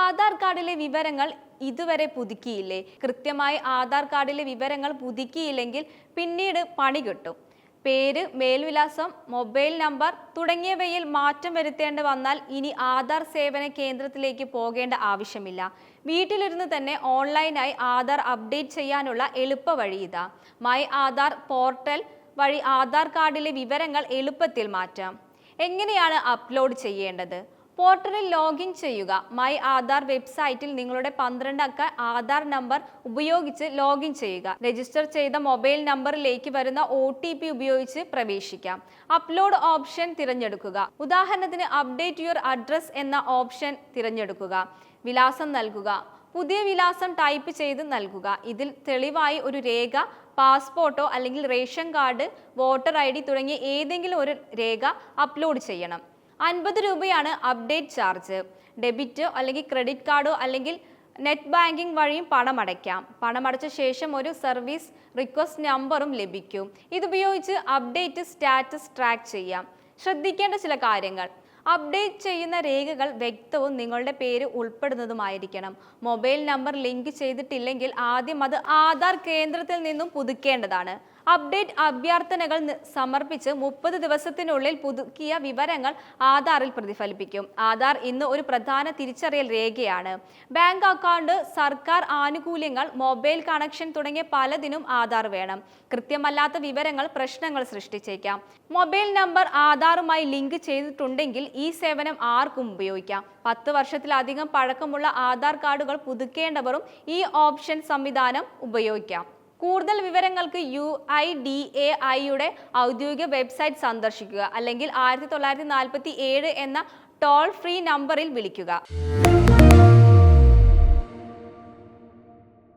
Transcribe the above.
ആധാർ കാർഡിലെ വിവരങ്ങൾ ഇതുവരെ പുതുക്കിയില്ലേ? കൃത്യമായി ആധാർ കാർഡിലെ വിവരങ്ങൾ പുതുക്കിയില്ലെങ്കിൽ പിന്നീട് പണി കിട്ടും. പേര് മേൽവിലാസം മൊബൈൽ നമ്പർ തുടങ്ങിയവയിൽ മാറ്റം വരുത്തേണ്ടി വന്നാൽ ഇനി ആധാർ സേവന കേന്ദ്രത്തിലേക്ക് പോകേണ്ട ആവശ്യമില്ല. വീട്ടിലിരുന്ന് തന്നെ ഓൺലൈനായി ആധാർ അപ്ഡേറ്റ് ചെയ്യാനുള്ള എളുപ്പ വഴി ഇതാ. മൈ ആധാർ പോർട്ടൽ വഴി ആധാർ കാർഡിലെ വിവരങ്ങൾ എളുപ്പത്തിൽ മാറ്റാം. എങ്ങനെയാണ് അപ്ലോഡ് ചെയ്യേണ്ടത്? പോർട്ടലിൽ ലോഗിൻ ചെയ്യുക. മൈ ആധാർ വെബ്സൈറ്റിൽ നിങ്ങളുടെ പന്ത്രണ്ട് അക്ക ആധാർ നമ്പർ ഉപയോഗിച്ച് ലോഗിൻ ചെയ്യുക. രജിസ്റ്റർ ചെയ്ത മൊബൈൽ നമ്പറിലേക്ക് വരുന്ന ഒ ഉപയോഗിച്ച് പ്രവേശിക്കാം. അപ്ലോഡ് ഓപ്ഷൻ തിരഞ്ഞെടുക്കുക. ഉദാഹരണത്തിന് അപ്ഡേറ്റ് യുവർ അഡ്രസ് എന്ന ഓപ്ഷൻ തിരഞ്ഞെടുക്കുക. വിലാസം നൽകുക. പുതിയ വിലാസം ടൈപ്പ് ചെയ്ത് നൽകുക. ഇതിൽ തെളിവായി ഒരു രേഖ പാസ്പോർട്ടോ അല്ലെങ്കിൽ റേഷൻ കാർഡ് വോട്ടർ ഐ തുടങ്ങിയ ഏതെങ്കിലും ഒരു രേഖ അപ്ലോഡ് ചെയ്യണം. അൻപത് രൂപയാണ് അപ്ഡേറ്റ് ചാർജ് ഡെബിറ്റ് അല്ലെങ്കിൽ ക്രെഡിറ്റ് കാർഡോ അല്ലെങ്കിൽ നെറ്റ് ബാങ്കിംഗ് വഴിയും പണം പണമടയ്ക്കാം പണമടച്ച ശേഷം ഒരു സർവീസ് റിക്വസ്റ്റ് നമ്പറും ലഭിക്കും. ഇതുപയോഗിച്ച് അപ്ഡേറ്റ് സ്റ്റാറ്റസ് ട്രാക്ക് ചെയ്യാം. ശ്രദ്ധിക്കേണ്ട ചില കാര്യങ്ങൾ. അപ്ഡേറ്റ് ചെയ്യുന്ന രേഖകൾ വ്യക്തവും നിങ്ങളുടെ പേര് ഉൾപ്പെടുന്നതുമായിരിക്കണം. മൊബൈൽ നമ്പർ ലിങ്ക് ചെയ്തിട്ടില്ലെങ്കിൽ ആദ്യം അത് ആധാർ കേന്ദ്രത്തിൽ നിന്നും പുതുക്കേണ്ടതാണ്. അപ്ഡേറ്റ് അഭ്യർത്ഥനകൾ സമർപ്പിച്ച് മുപ്പത് ദിവസത്തിനുള്ളിൽ പുതുക്കിയ വിവരങ്ങൾ ആധാറിൽ പ്രതിഫലിപ്പിക്കും. ആധാർ ഇന്ന് ഒരു പ്രധാന തിരിച്ചറിയൽ രേഖയാണ്. ബാങ്ക് അക്കൗണ്ട് സർക്കാർ ആനുകൂല്യങ്ങൾ മൊബൈൽ കണക്ഷൻ തുടങ്ങിയ പലതിനും ആധാർ വേണം. കൃത്യമല്ലാത്ത വിവരങ്ങൾ പ്രശ്നങ്ങൾ സൃഷ്ടിച്ചേക്കാം. മൊബൈൽ നമ്പർ ആധാറുമായി ലിങ്ക് ചെയ്തിട്ടുണ്ടെങ്കിൽ ഈ സേവനം ആർക്കും ഉപയോഗിക്കാം. പത്ത് വർഷത്തിലധികം പഴക്കമുള്ള ആധാർ കാർഡുകൾ പുതുക്കേണ്ടവരും ഈ ഓപ്ഷൻ സംവിധാനം ഉപയോഗിക്കാം. കൂടുതൽ വിവരങ്ങൾക്ക് യു ഐ ഡി എ ഐയുടെ ഔദ്യോഗിക വെബ്സൈറ്റ് സന്ദർശിക്കുക അല്ലെങ്കിൽ ആയിരത്തി തൊള്ളായിരത്തി നാൽപ്പത്തി ഏഴ് എന്ന ടോൾ ഫ്രീ നമ്പറിൽ വിളിക്കുക.